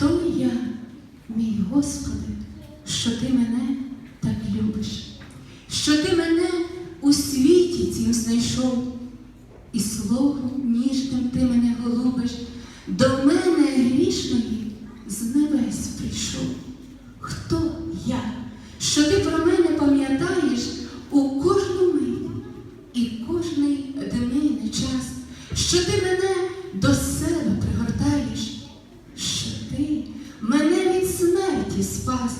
Хто я, мій Господи, що ти мене так любиш, що ти мене у світі цім знайшов, і словом ніжним ти мене голубиш, до мене грішної з небес прийшов. Хто я, що ти про мене пам'ятаєш у кожну мить і кожний дневний час, що ти мене до себе пригортаєш, що ти мене від смерті спас.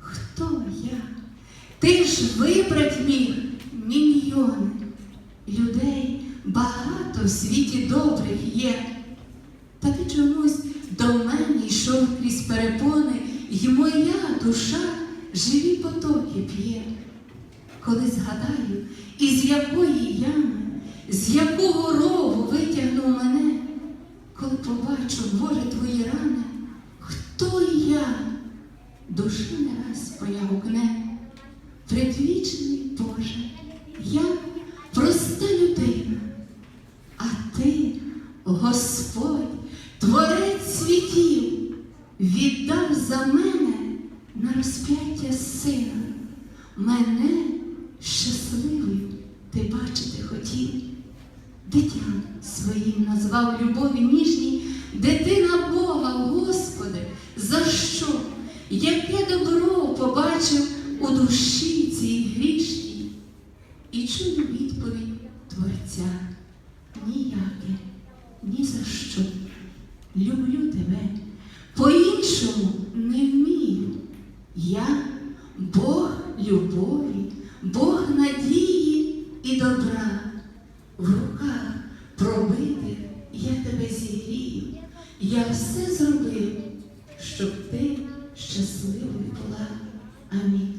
Хто я? Ти ж вибрать міг мільйони людей, багато в світі добрих є. Та ти чомусь до мене йшов крізь перепони, й моя душа живі потоки п'є. Коли згадаю, із якої ями, з якого рову витягнув мене, коли побачу, Боже, твої рани, хто я? Душа не раз моя гукне. Предвічний Боже, я проста людина, а ти, Господь, Творець світів, віддав за мене на розп'яття сина. Мене щасливою ти бачити хотів. Дитям своїм назвав любові ніжній, дитина Бога, Господи, за що? Яке добро побачив у душі цій грішній? І чую відповідь Творця. Ніяке, ні за що. Люблю тебе, по-іншому не вмію. Я Бог любові, Бог надії і добра. В руках пробитих я тебе зігрію. Я все зробив, щоб ти щасливою була. Амінь.